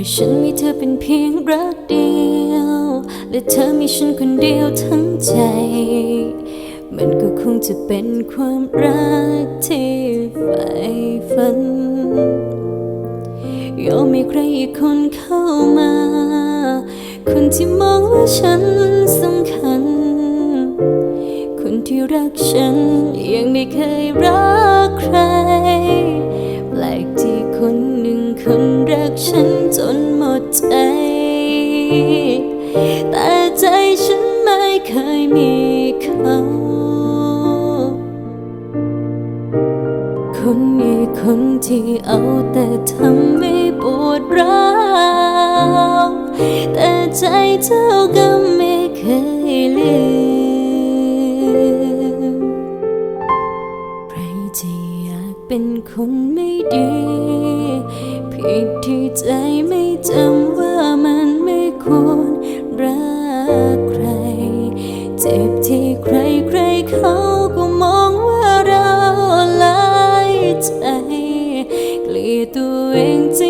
ให้ฉันมีเธอเป็นเพียงรักเดียว และเธอมีฉันคนเดียวทั้งใจ มันก็คงจะเป็นความรักที่ใฝ่ฝันยอมให้ใครอีกคนเข้ามา คนที่มองว่าฉันสำคัญ คนที่รักฉันยังไม่เคยรัก แต่ใจฉันไม่เคยมีเขาคนนี้คนที่เอาแต่ทำให้ปวดร้าวแต่ใจเจ้าก็ไม่เคยลืมใครจะอยากเป็นคนไม่ดี ผิดที่ใจไม่จำว่ามัน ควรรักใคร เจ็บที่ใครใครเขาก็มองว่าเราหลายใจ เกลียดตัวเองจริง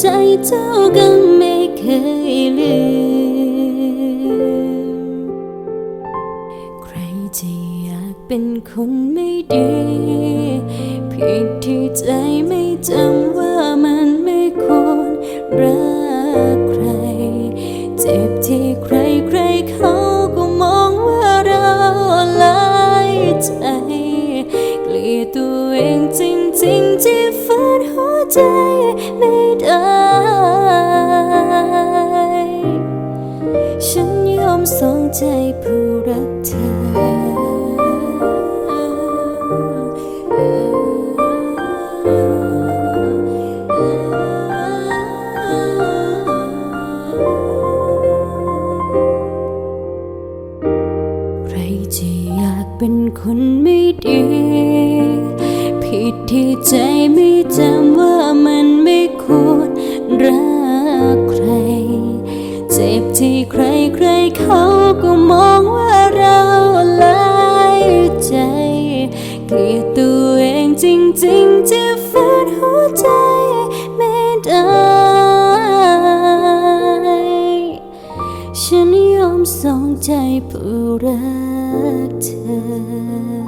ใจเจ้าก็ไม่เคยลืม ใครจะอยากเป็นคนไม่ดีผิดที่ใจไม่จำว่ามันไม่ควรรักใคร เจ็บที่ใครใครเขาก็มองว่าเราลายใจเกลียดตัวเองจริงๆที่ฝืนหัวใจ เป็นคนไม่ดี ผิดที่ใจไม่จำว่ามันไม่ควรรักใคร เจ็บที่ใครใครเขาก็มองว่าเราลายใจเกลียดตัวเองจริงๆที่ฝืนหัวใจ ใจผู้รักเธอ